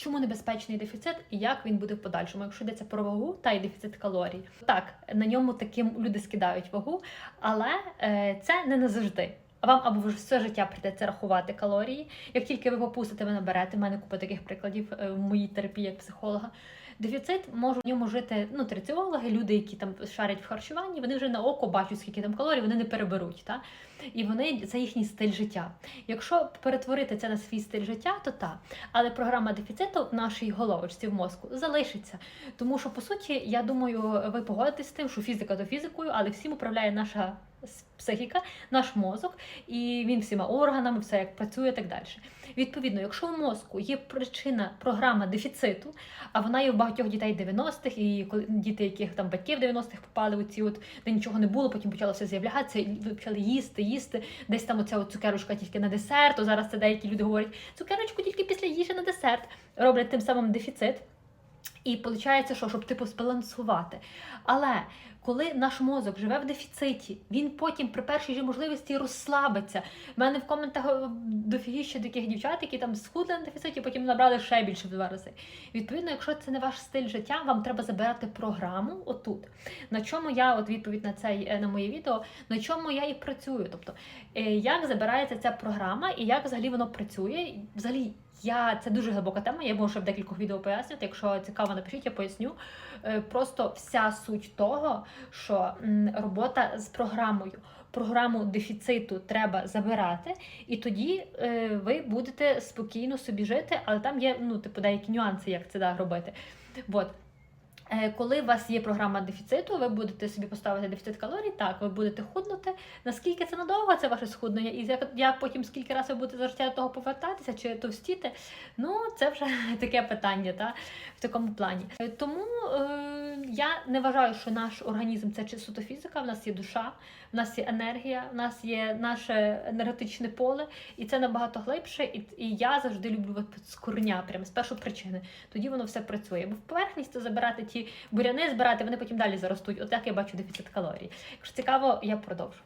чому небезпечний дефіцит і як він буде в подальшому. Якщо йдеться про вагу та й дефіцит калорій, так на ньому таким люди скидають вагу, але е, це не назавжди. Вам або ж все життя прийдеться рахувати калорії. Як тільки ви попустите, ви наберете. У мене купа таких прикладів е, в моїй терапії як психолога. Дефіцит може в ньому жити ну, нутриціологи, люди, які там шарять в харчуванні, вони вже на око бачать, скільки там калорій, вони не переберуть. Та? І вони це їхній стиль життя. Якщо перетворити це на свій стиль життя, то так. Але програма дефіциту в нашій головочці в мозку залишиться. Тому що, по суті, я думаю, ви погодитесь з тим, що фізика то фізикою, але всім управляє наша психіка, наш мозок, і він всіма органами, все як працює так далі. Відповідно, якщо в мозку є причина програма дефіциту, а вона є в багатьох дітей 90-х, і коли діти, яких там батьків 90-х попали у ці от де нічого не було, потім почалося з'являтися, і почали їсти, їсти. Десь там оця от цукерочка тільки на десерт. То зараз це деякі люди говорять, цукерочку тільки після їжі на десерт. Роблять тим самим дефіцит. І виходить, що щоб типу збалансувати. Але коли наш мозок живе в дефіциті, він потім при першій же можливості розслабиться. У мене в коментах е, дофігіще таких дівчат, які там схудли на дефіциті, потім набрали ще більше в два рази. Відповідно, якщо це не ваш стиль життя, вам треба забирати програму отут. На чому я, от відповідь на цей е, на моє відео, на чому я і працюю. Тобто, е, як забирається ця програма і як взагалі воно працює. Взагалі, я це дуже глибока тема. Я можу в декількох відео пояснити. Якщо цікаво, напишіть, я поясню. Е, Просто вся суть того, що робота з програмою. Програму дефіциту треба забирати, і тоді е, ви будете спокійно собі жити, але там є ну, типу, деякі нюанси, як це да, робити. От. Е, Коли у вас є програма дефіциту, ви будете собі поставити дефіцит калорій, так, ви будете худнути. Наскільки це надовго це ваше схуднення, і як, потім скільки разів ви будете за життя до того повертатися чи товстіти, ну це вже таке питання та, в такому плані. Е, Тому е, я не вважаю, що наш організм це суто фізика, в нас є душа, в нас є енергія, в нас є наше енергетичне поле, і це набагато глибше. І, і я завжди люблю з корня, прямо з першої причини. Тоді воно все працює. Бо в поверхність це забирати ті буряни, збирати, вони потім далі заростуть. От як я бачу дефіцит калорій. Якщо цікаво, я продовжу.